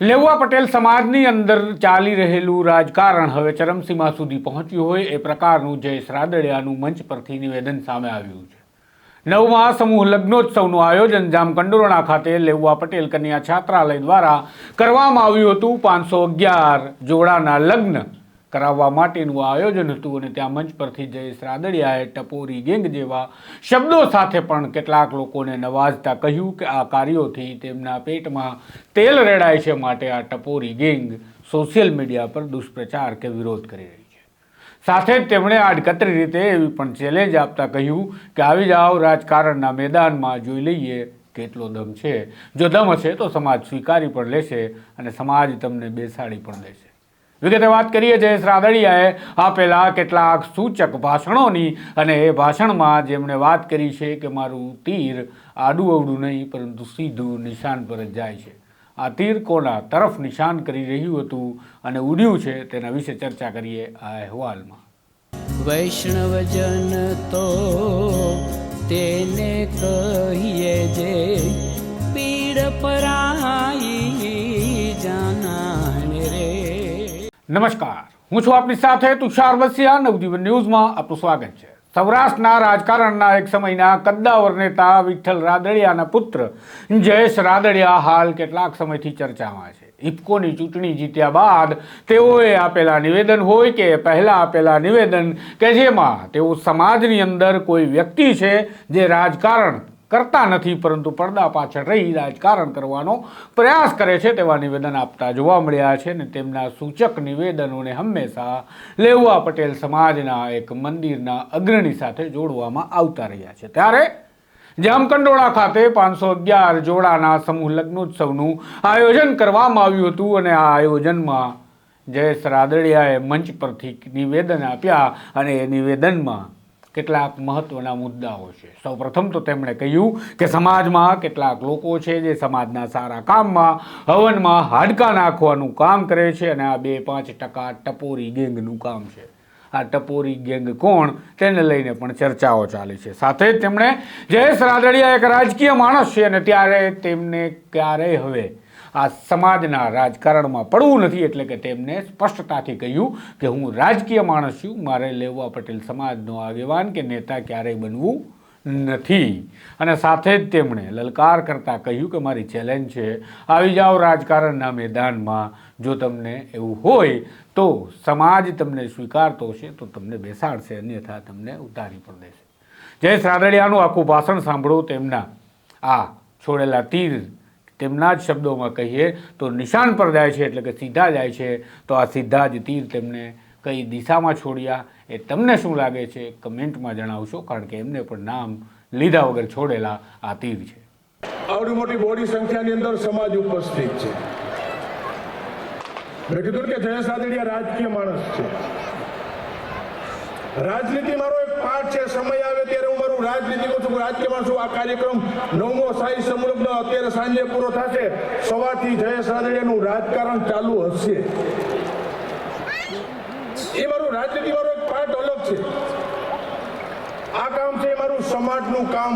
લેવા પટેલ સમાજની અંદર ચાલી રહેલું રાજકારણ હવે ચરમસીમા સુધી પહોંચ્યું હોય એ પ્રકારનું જયેશ રાદડિયાનું મંચ પરથી નિવેદન સામે આવ્યું છે. નવમા સમૂહ લગ્નોત્સવનું આયોજન જામકંડોરણા ખાતે લેવા પટેલ કન્યા છાત્રાલય દ્વારા કરવામાં આવ્યું હતું. પાંચસો અગિયાર જોડાના લગ્ન કરાવવા માટેનું આયોજન હતું અને ત્યાં મંચ પરથી જયેશ રાદડિયાએ ટપોરી ગેંગ જેવા શબ્દો સાથે પણ કેટલાક લોકોને નવાજતા કહ્યું કે આ કાર્યોથી તેમના પેટમાં તેલ રેડાય છે માટે આ ટપોરી ગેંગ સોશિયલ મીડિયા પર દુષ્પ્રચાર કે વિરોધ કરી રહી છે. સાથે જ તેમણે આડકતરી રીતે એવી પણ ચેલેન્જ આપતા કહ્યું કે આવી જાઓ, રાજકારણના મેદાનમાં જોઈ લઈએ કેટલો દમ છે. જો દમ હશે તો સમાજ સ્વીકારી પણ લેશે અને સમાજ તમને બેસાડી પણ દેશે. વિગતે વાત કરીએ જયેશ રાદડિયાએ આપેલા કેટલાક સૂચક ભાષણોની અને એ ભાષણમાં જેમણે વાત કરી છે કે મારું તીર આડું અવડું નહીં, પરંતુ સીધું નિશાન પર જ જાય છે. આ તીર કોના તરફ નિશાન કરી રહ્યું હતું અને ઉડ્યું છે તેના વિશે ચર્ચા કરીએ આ અહેવાલમાં. વૈષ્ણવજન તો તેને કહીએ જે પીડ પરાઈ નમસ્કાર. હું છું આપની સાથે તુષાર વસિયા. નવજીવન ન્યૂઝમાં આપનું સ્વાગત છે. સૌરાષ્ટ્રના રાજકારણના એક સમયના કદ્દાવર નેતા વિઠ્ઠલ રાદડિયાના પુત્ર જયેશ રાદડિયા હાલ કેટલાક સમયથી ચર્ચામાં છે. ઇફકોની ચૂંટણી જીત્યા બાદ તેઓએ આપેલા નિવેદન હોય કે પહેલાં આપેલા નિવેદન કે જેમાં તેઓ સમાજની અંદર કોઈ વ્યક્તિ છે જે રાજકારણ કરતા નથી, પરંતુ પડદા પાછળ રહી રાજકારણ કરવાનો પ્રયાસ કરે છે તેવા નિવેદન આપતા જોવા મળ્યા છે ને તેમના સૂચક નિવેદનોને હંમેશા લેવા પટેલ સમાજના એક મંદિરના અગ્રણી સાથે જોડવામાં આવતા રહ્યા છે. ત્યારે જામકંડોળા ખાતે પાંચસો અગિયાર જોડાના સમૂહ લગ્નોત્સવનું આયોજન કરવામાં આવ્યું હતું અને આ આયોજનમાં જયેશ રાદડિયાએ મંચ પરથી નિવેદન આપ્યા અને એ નિવેદનમાં કેટલાક મહત્વના મુદ્દાઓ છે. સૌપ્રથમ તો તેમણે કહ્યું કે સમાજમાં કેટલાક લોકો છે જે સમાજના સારા કામમાં, હવનમાં હાડકા નાખવાનું કામ કરે છે અને આ બે પાંચ ટકા ટપોરી ગેંગનું કામ છે. આ ટપોરી ગેંગ કોણ તેને લઈને પણ ચર્ચાઓ ચાલી છે. સાથે જ તેમણે જયેશ રાદડિયા એક રાજકીય માણસ છે અને ત્યારે તેમને ક્યારેય હવે આ સમાજના રાજકારણમાં પડવું નથી એટલે કે તેમને સ્પષ્ટતાથી કહ્યું કે હું રાજકીય માણસ છું, મારે લેવા પટેલ સમાજનો આગેવાન કે નેતા ક્યારેય બનવું નથી. અને સાથે જ તેમણે લલકાર કરતાં કહ્યું કે મારી ચેલેન્જ છે, આવી જાઓ રાજકારણના મેદાનમાં, જો તમને એવું હોય તો સમાજ તમને સ્વીકારતો હશે, તો તમને બેસાડશે, અન્યથા તમને ઉતારી પણ દેશે. જયેશ રાદડિયાનું આખું ભાષણ સાંભળો તેમના આ છોડેલા તીર તેમના જ શબ્દોમાં કહીએ તો નિશાન પર જાય છે એટલે કે સીધા જાય છે, તો આ સીધા જ તીર તેમને કઈ દિશામાં છોડ્યા એ તમને શું લાગે છે કમેન્ટમાં જણાવશો, કારણ કે એમને પણ નામ લીધા વગર છોડેલા આ તીર છે. આવડી મોટી બોડી સંખ્યાની અંદર સમાજ ઉપસ્થિત છે. મેં કીધું કે જયેશ રાજકીય માણસ છે. રાજનીતિ મારો એક પાઠ છે, સમય આવે ત્યારે હું મારું રાજનીતિ કહું છું રાજકીયમાં છું. આ કાર્યક્રમ નવમો સાહી સંલગ્ન અત્યારે સાંજે પૂરો થશે. સવારથી જયેશ રાદડિયાનું રાજકારણ ચાલુ હશે. એ મારું રાજનીતિ મારો એક પાઠ અલગ છે. આ કામ છે મારું સમાજનું કામ.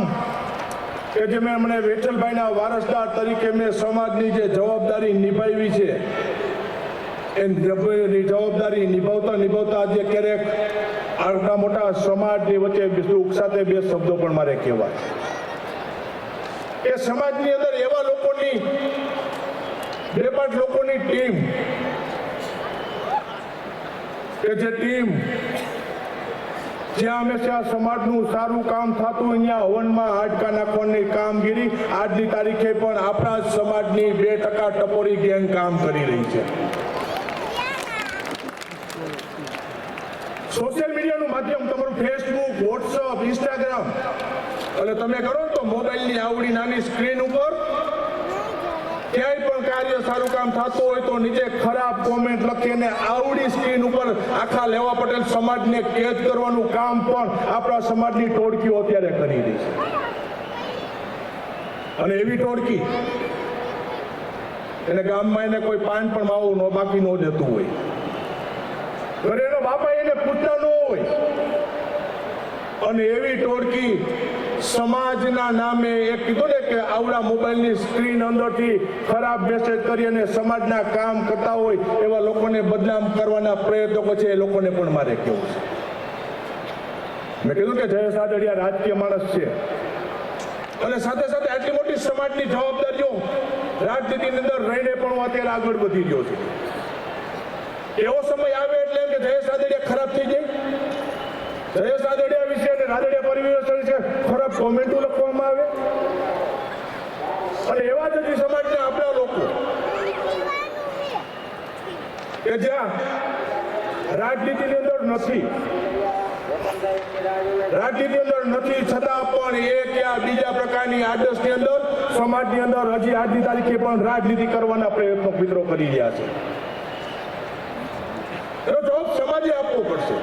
કે જે મેં મને વેઠલભાઈના વારસદાર તરીકે મેં સમાજની જે જવાબદારી નિભાવી છે, એ જવાબદારી નિભાવતા નિભાવતા આજે ક્યારેક આટલા મોટા સમાજની વચ્ચે સાથે બે શબ્દો પણ મારે કહેવા એ સમાજની અંદર એવા લોકોની, બે પાંચ લોકોની ટીમ, કે જે ટીમ જ્યાં હંમેશા સમાજનું સારું કામ થતું, અહીંયા હવનમાં હાડકા નાખવાની કામગીરી, આજની તારીખે પણ આપણા સમાજની બે ટકા ટપોરી ગેંગ કામ કરી રહી છે. સોશિયલ મીડિયાનું માધ્યમ તમારું ફેસબુક વોટ્સઅપ ઇન્સ્ટાગ્રામ અને તમે કરો તો મોબાઈલની આવડી નાની સ્ક્રીન ઉપર ક્યાંય પણ કાર્ય સારું કામ થતું હોય તો નીચે ખરાબ કોમેન્ટ લખીને આવડી સ્ક્રીન ઉપર આખા લેવા પટેલ સમાજને કેદ કરવાનું કામ પણ આપણા સમાજની ટોળકીઓ અત્યારે કરી રહી છે. અને એવી ટોળકી એને ગામમાં એને કોઈ પાન પણ માવું ન, બાકી ન દેતું હોય. બાપા એને પૂછતા ન હોય. અને એવી ટોળકી સમાજના નામે એક કીધું ને કે આવડા મોબાઈલની સ્ક્રીન અંદરથી ખરાબ મેસેજ કરી અને સમાજના કામ કરતા હોય એવા લોકોને બદનામ કરવાના પ્રયત્નો છે, એ લોકોને પણ મારે કેવું છે. મેં કીધું કે જયેશ આદડિયા રાજકીય માણસ છે. અને સાથે સાથે આટલી મોટી સમાજની જવાબદારીઓ રાજનીતિની અંદર રહીને પણ હું અત્યારે આગળ વધી ગયો છું. એવો સમય આવે એટલે એમ કે જયેશ રાદડિયા ખરાબ થઈ જાય જયેશ રાદડિયા વિશે અને રાદડિયા પરિવાર વિશે ખરાબ કોમેન્ટો લખવામાં આવે. અને એવા જ હજી સમાજના આપણા લોકો કે જ્યાં રાજનીતિની અંદર નથી. રાજનીતિ અંદર નથી, છતાં પણ એક યા બીજા પ્રકારની આદર્શની અંદર, સમાજની અંદર હજી આજની તારીખે પણ રાજનીતિ કરવાના પ્રયત્નો મિત્રો કરી રહ્યા છે. એનો જવાબ સમાજે આપવો પડશે.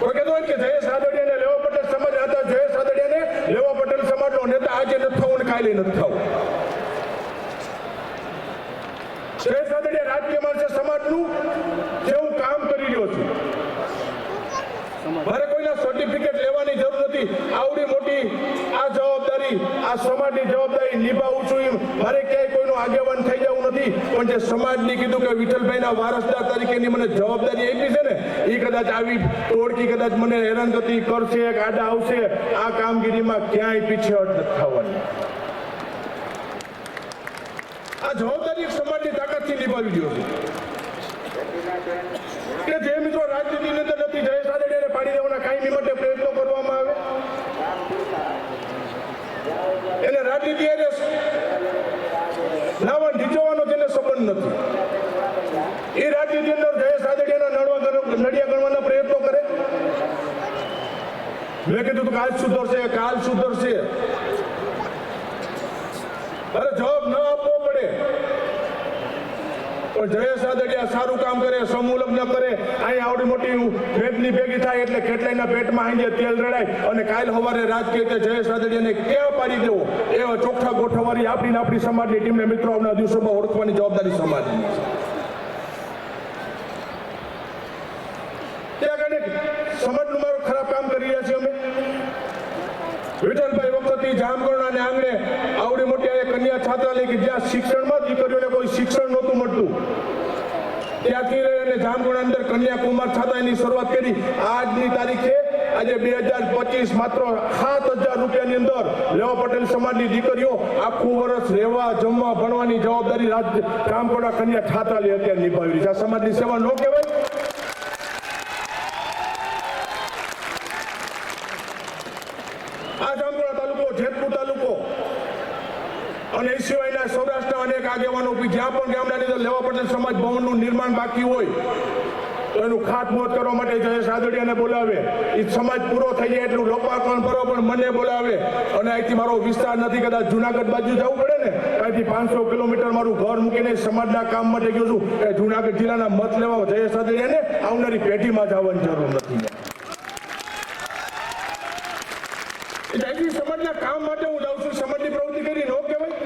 કોઈ કહેતો હોય કે જયેશ રાદડિયાને લેવા પટેલ સમાજ હતા જયેશ રાદડિયાને લેવા પટેલ સમાજનો નેતા આજે નથી થવું અને કાલે નથી થવું. જયેશ રાદડિયા રાજકીય માણસે સમાજનું જેવું કામ કરી રહ્યો છું. મારે કોઈના સર્ટિફિકેટ લેવાની જરૂર નથી. આવડી મોટી આ જવાબદારી, આ સમાજની જવાબદારી નિભાવું છું એમ. મારે ક્યાંય કોઈનું આગેવાન થઈ જવું નથી. પણ જે સમાજની કીધું કે વિઠ્ઠલભાઈના વારસદાર તરીકેની મને જવાબદારી આપી છે ને એ કદાચ આવી ટોળકી કદાચ મને હેરાનગતિ કરશે આડા આવશે, આ કામગીરીમાં ક્યાંય પીછેહટ નથી થવાની. આ જવાબદારી એક સમાજની તાકાતથી નિભાવી જોઈએ કે જે મિત્રો રાજનીતિની અંદર નથી જયેશ આદડિયાને પાડી દેવાના કાયમી માટે પ્રયત્નો કરવામાં આવે? એને રાજનીતિ લાવવા નીચોવાનો તેને સંબંધ નથી. એ રાજનીતિ અંદર જયેશ આદડિયાના નડવા નડિયા ગણવાના પ્રયત્નો કરે. મેં કીધું તો કાલ સુધરશે કાલ સુધરશે. અરે જવાબ ન આપવો પડે. પણ જયેશ રાદડિયા સારું કામ કરે, સમૂહ લગ્ન કરે. અહીં આવડી મોટી ભેગની ભેગી થાય એટલે કેટલાયના પેટમાં અહીં તેલ રડાય અને કાલ સવારે રાજકીય રીતે જયેશ રાદડિયાને કેવા પાડી દેવો. એ ચોખ્ખા ગોઠવવાની આપણી આપણી સમાજની ટીમને મિત્રો આવનાર દિવસોમાં ઓળખવાની જવાબદારી સમાજની સમાજનું ખરાબ કામ કરી રહ્યા છીએ અમે. વિઠ્ઠલભાઈ વખતથી જામગઢના અને આંગણે આવડી મોટી કન્યા છાત્રાલય કે જ્યાં શિક્ષણમાં દીકરીઓને કોઈ શિક્ષણ નહોતું મળતું, ત્યાંથી લઈને જામગુણા અંદર કન્યાકુમાર છાત્રાલયની શરૂઆત કરી. આજની તારીખે આજે બે હજાર પચીસ માત્ર સાત હજાર રૂપિયાની અંદર લેવા પટેલ સમાજની દીકરીઓ આખું વર્ષ રહેવા, જમવા, ભણવાની જવાબદારી રામકોડા કન્યા છાત્રાલય અત્યારે નિભાવી રહી છે. આ સમાજની સેવા ન કહેવાય આ જામગઢ તાલુકો જેતપુર તાલુકો અને એ સિવાયના સૌરાષ્ટ્રના અનેક આગેવાનો બી જ્યાં પણ ગામડાની અંદર લેવા પટેલ સમાજ ભવનનું નિર્માણ બાકી હોય, તો એનું ખાતમુહૂર્ત કરવા માટે જયેશ રાદડિયાને બોલાવે. એ સમાજ પૂરો થઈ જાય એટલું લોકાર્પણ કરો, પણ મને બોલાવે. અને અહીંથી મારો વિસ્તાર નથી, કદાચ જુનાગઢ બાજુ જવું પડે ને અહીંથી પાંચસો કિલોમીટર મારું ઘર મૂકીને સમાજના કામ માટે ગયો છું. એ જુનાગઢ જિલ્લાના મત લેવા જયેશ રાદડિયાને આવનારી પેઢીમાં જવાની જરૂર નથી. એટલે સમાજના કામ માટે હું જાઉં છું, સમાજની પ્રવૃત્તિ કરી નો કહેવાય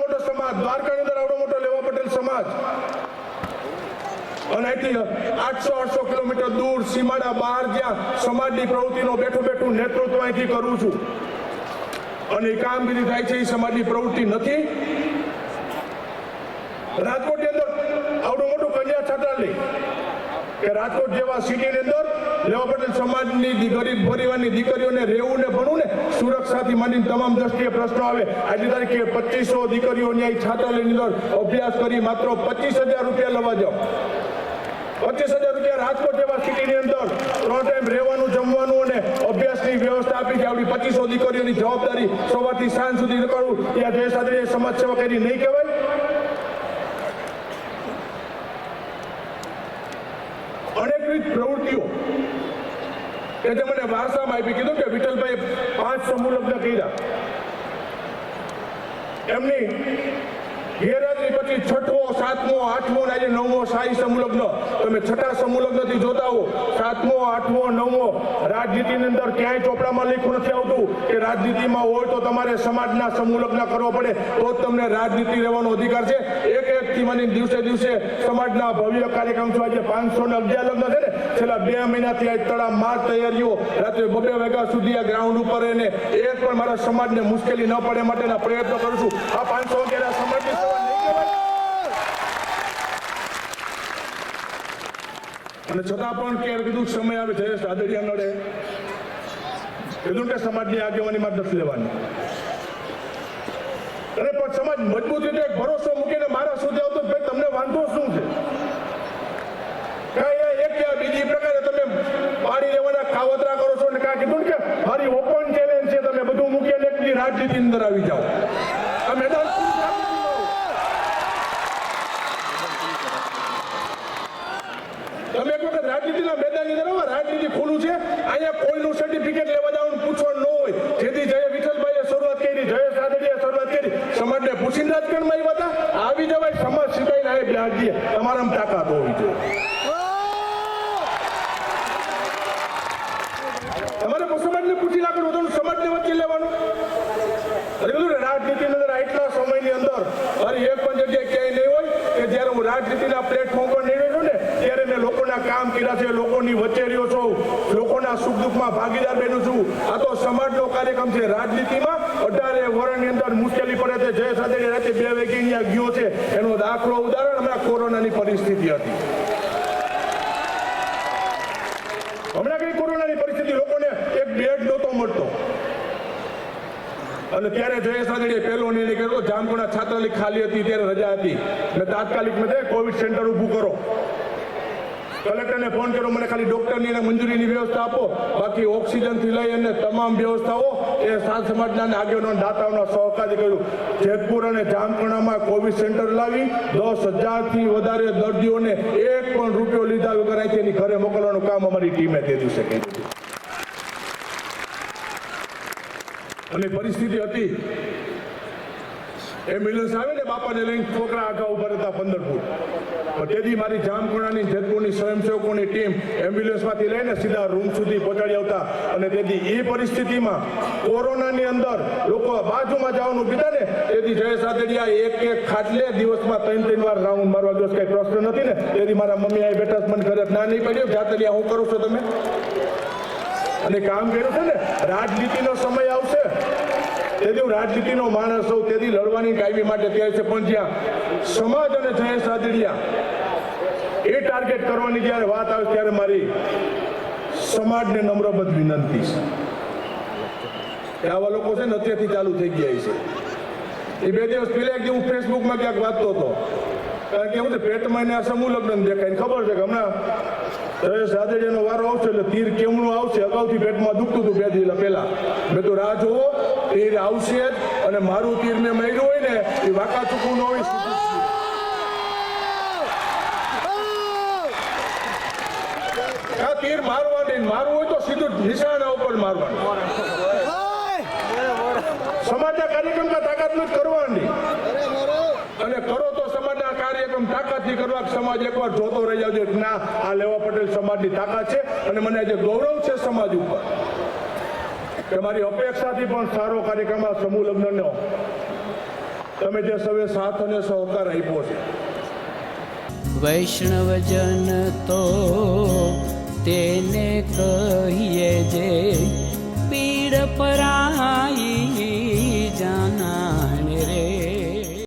મોટો સમાજ મોટો સમાજ અને અહીંથી આઠસો આઠસો કિલોમીટર દૂર સીમાડા બહાર જ્યાં સમાજની પ્રવૃત્તિનો બેઠું બેઠું નેતૃત્વ અહીંથી કરું છું. અને કામગીરી થાય છે, એ સમાજની પ્રવૃત્તિ નથી. રાજકોટની અંદર આવડું મોટું કન્યા છાત્રાલય. કે રાજકોટ જેવા સિટીની અંદર લેવા પટેલ સમાજની ગરીબ પરિવારની દીકરીઓને રહેવું ને ભણવું ને સુરક્ષાથી માંડીને તમામ દ્રષ્ટિએ પ્રશ્નો આવે. આજની તારીખે પચીસો દીકરીઓ ન્યાય છાત્રાલયની અંદર અભ્યાસ કરી માત્ર પચીસ હજાર રૂપિયા લેવા જાઓ. પચીસ હજાર રૂપિયા રાજકોટ જેવા સિટીની અંદર ત્રણ ટાઈમ રહેવાનું, જમવાનું અને અભ્યાસની વ્યવસ્થા આપી છે. આપણી પચીસો દીકરીઓની જવાબદારી સવારથી સાંજ સુધી કરવું ત્યાં જે સાથે સમાજ સેવા કરી નહીં કહેવાય. જે મને વારસામાં આપી, કીધું કે વિઠ્ઠલભાઈ પાંચ સમૂહ લગ્ન કર્યા. એમની તમે છઠ્ઠા સમૂહલગ્નથી જોતા હો, સાતમો, આઠમો, નવમો રાજનીતિની અંદર ક્યાંય ચોપડામાં લખ્યું નથી આવતું કે રાજનીતિમાં હોય તો તમારે સમાજના સમૂહલગ્ન કરવો પડે, તો તમને રાજનીતિ રહેવાનો અધિકાર છે. એક મને દિવસે દિવસે સમાજના ભવ્ય કાર્યક્રમ છે. આજે પાંચસો ને અગિયાર લગ્ન છે ને, છેલ્લા બે મહિનાથી આ તળા માર તૈયારીઓ રાત્રે બબે વાગ્યા સુધી આ ગ્રાઉન્ડ ઉપર એને એક પણ મારા સમાજને મુશ્કેલી ન પડે માટેના પ્રયત્નો કરું છું. આ પાંચસો અગિયાર સમાજની અને છતાં પણ ક્યારે કીધું સમય આવે જયેશ આદડિયા નડે. કીધું કે સમાજની આગેવાની માં લેવાની. પણ સમાજ મજબૂત રીતે ભરોસો મૂકીને મારા સુધી આવતો ભાઈ તમને વાંધો શું છે એક કે બીજી પ્રકારે તમે પાડી લેવાના કાવતરા કરો છો ને કાં કીધું કે મારી ઓપન ચેલેન્જ છે, તમે બધું મૂકીને એકની રાજનીતિ અંદર આવી જાઓ દીધું. તમે એક વખત રાજનીતિના મેદાનની અંદર રાજનીતિ ખુલ્લું છે, અહીંયા કોઈનું સર્ટિફિકેટ લેવા જવાનું પૂછવાનું ન હોય જેથી જય વિઠ્ઠલભાઈએ શરૂઆત કરી જય સાદડીએ શરૂઆત કરી સમાજને પૂછીને રાજકારણમાં આવ્યા હતા? આવી જવાય, સમાજ સિવાય ના બ્યાજ. દે તાકાત હોવી જોઈએ. તમારે સમાજને પૂછી નાખવાનું હતું સમાજને વચ્ચે લેવાનું? અરે ને રાજનીતિની અંદર આટલા સમયની અંદર અરે એક પણ જગ્યાએ ક્યાંય નહીં હોય કે જ્યારે હું રાજનીતિના પ્લેટફોર્મ પર નહીં છું ને, ત્યારે મેં લોકોના કામ કર્યા છે, લોકોની વચ્ચે રહ્યો છું, લોકોના સુખ દુઃખમાં ભાગીદાર બન્યો છું. આ તો સમાજનો છે રાજનીતિમાં. અઢારે વર્ષની અંદર મુશ્કેલી પડે છે. જય સાથે રાતે બે વાગે અહીંયા ગયો છે. એનો દાખલો ઉદાહરણ હમણાં કોરોનાની પરિસ્થિતિ હતી. હમણાં કઈ કોરોનાની પરિસ્થિતિ? લોકોને એક બેડ નહોતો મળતો. અને ત્યારે જયેશ રાદડીએ પહેલો નિર્ણય કર્યો. જામગુણા છાત્રાલય ખાલી હતી, ત્યારે રજા હતી. ને તાત્કાલિક મેં કોવિડ સેન્ટર ઊભું કરો. કલેક્ટરને ફોન કર્યો, મને ખાલી ડોક્ટરની અને મંજૂરીની વ્યવસ્થા આપો. બાકી ઓક્સિજનથી લઈ અને તમામ વ્યવસ્થાઓ એ સાત સમાજના આગેવાનો દાતાઓનો સહકારથી કર્યું. જેતપુર અને જામકણામાં કોવિડ સેન્ટર લાવી, દસ હજારથી વધારે દર્દીઓને એક પણ રૂપિયો લીધા વગર અહીંથી એની ઘરે મોકલવાનું કામ અમારી ટીમે તે કર્યું અને પરિસ્થિતિ હતી. એમ્બ્યુલન્સ આવે ને બાપાને લઈને છોકરા આગા ઊભા રહેતા પંદર ફૂટ તેથી મારી જામખોણાની જેતપુરની સ્વયંસેવકોની ટીમ એમ્બ્યુલન્સમાંથી લઈને સીધા રૂમ સુધી પહોંચાડી આવતા અને તેથી એ પરિસ્થિતિમાં કોરોનાની અંદર લોકો બાજુમાં જવાનું કીધા ને તેથી જયેશ આદડિયા એક એક ખાટલે દિવસમાં ત્રણ ત્રણ વાર રાઉન્ડ મારવા દિવસ કઈ પ્રશ્ન નથી ને તેથી મારા મમ્મી આ બેઠા મને ઘરે ના નહીં પડ્યું. જાતડિયા હું કરું છું તમે? અને કામ કર્યું છે ને, રાજનીતિનો સમય આવશે. તેથી હું રાજનીતિનો માણસ હોઉં, તેથી લડવાની કાયમી માટે તૈયાર છે. પણ જ્યાં સમાજ અને જયેશ સાદડિયા એ ટાર્ગેટ કરવાની જ્યારે વાત આવે ત્યારે મારી સમાજને નમ્રબદ્ધ વિનંતી છે. કે આવા લોકો છે ને અત્યારથી ચાલુ થઈ ગયા છે. એ બે દિવસ પહેલા એક હું ફેસબુકમાં ક્યાંક વાંચતો હતો. કારણ કે હું પેટમાં એને આ સમૂહ લગ્ન દેખાય. ખબર છે કે હમણાં રાદડિયાનો વારો આવશે એટલે તીર કેમનું આવશે. અગાઉથી પેટમાં દુખતું હતું બે દિવસ પહેલા. મેં તો રાહ જુઓ, તીર આવશે જ અને મારું તીર મેં હોય ને, એ વાકા ચૂકવું ન હોય. આ તીર મારવા નહીં મારવું હોય તો સીધું નિશાના ઉપર મારવાનું. સમાજના કાર્યક્રમમાં તાકાત નથી કરવાની. અને કરો કાર્યક્રમ તાકાતથી કરવા સમાજ એકવાર જોતો રહી જાવ ના, આ લેવા પટેલ સમાજની તાકાત છે અને મને આજે ગૌરવ છે સમાજ ઉપર. તમારી અપેક્ષાથી પણ સારો કાર્યક્રમ આ સમૂહ લગ્નનો. તમે જે સૌએ સાથ અને સહકાર આપ્યો છે. વૈષ્ણવજન તો તેને કહીએ જે પીડ પરાઈ